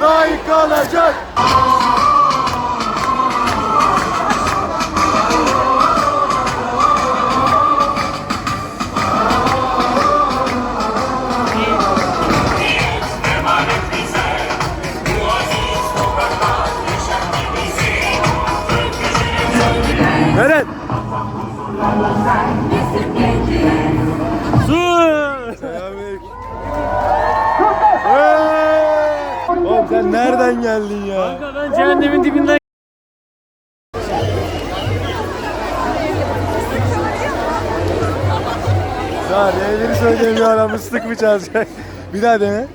layık kalacak. Evet. Su. Selamünaleyküm. Sen nereden geldin ya? Kanka ben cehennemin dibinden Ya neyleri söyleyemiyor adam ıslık mı çalacak? Bir daha dene.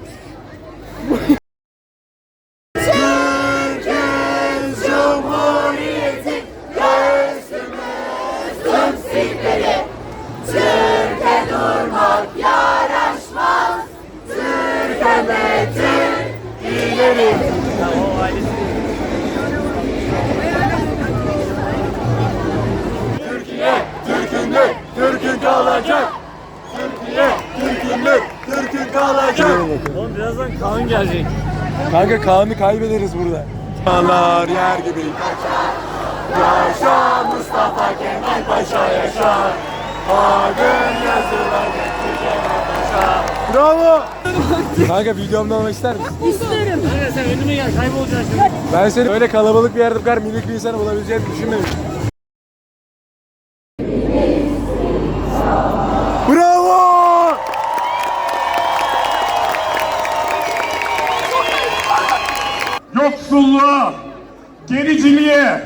Türk'ündür, kalacak. Oğlum birazdan Kaan gelecek. Kanka Kaan'ı kaybederiz burada. Dağlar yer gibi. Yaşa Mustafa Kemal Paşa yaşa. Adın yazılar Kemal Bravo. Kanka videomda olmak ister misin? Kanka sen önüme gel kaybolacaksın. Ben seni öyle kalabalık bir yerde bu kadar minik bir insan olabileceğini düşünmemiştim. Yoksulluğa, gericiliğe,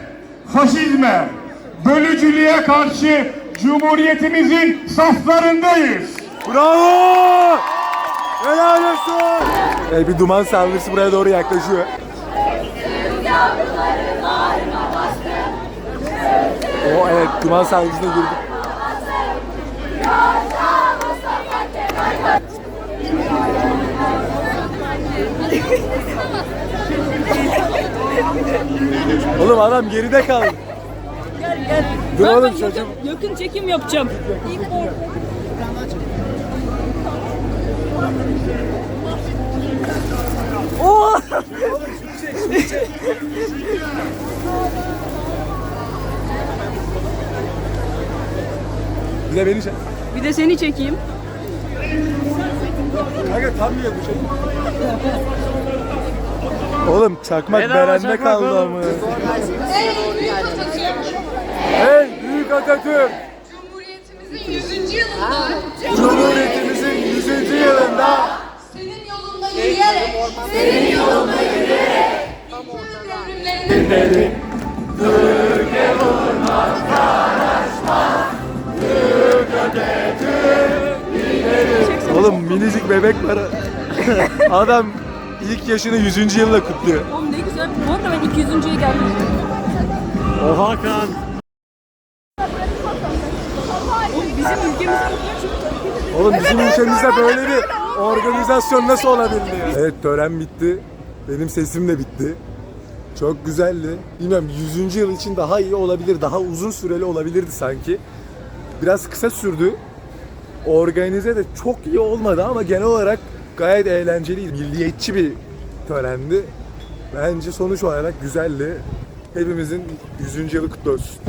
faşizme, bölücülüğe karşı Cumhuriyetimizin saflarındayız. Bravo! Helal olsun! Evet, bir duman saldırısı buraya doğru yaklaşıyor. O evet duman saldırısına girdik. Oğlum adam geride kaldı. Gel gel. Dur Ben oğlum çocuğum. yakın, yakın çekim yapacağım. Oo! Bir de beni çek. Bir de seni çekeyim. Kanka tam bir şey. Oğlum çakmak Bedava Beren'de çakmak kaldı oğlum. ama. Hey büyük Atatürk! Cumhuriyetimizin 100. yılında Cumhuriyetimizin 100. yılında senin yolunda yürüyerek, senin yolunda yürüyerek bütün devrimlerini Oğlum minicik bebek var. Adam ilk yaşını 100. yılla kutluyor. Oğlum ne güzel. Bu arada ben 200.ye geldim. Oha Kaan. Oğlum bizim ülkemizin çok Oğlum bizim ülkemizde böyle bir organizasyon nasıl olabildi ya? Evet tören bitti. Benim sesim de bitti. Çok güzeldi. Bilmiyorum 100. yıl için daha iyi olabilir, daha uzun süreli olabilirdi sanki. Biraz kısa sürdü. Organize de çok iyi olmadı ama genel olarak gayet eğlenceliydi. Milliyetçi bir törendi. Bence sonuç olarak güzeldi. Hepimizin 100. yılı kutlu olsun.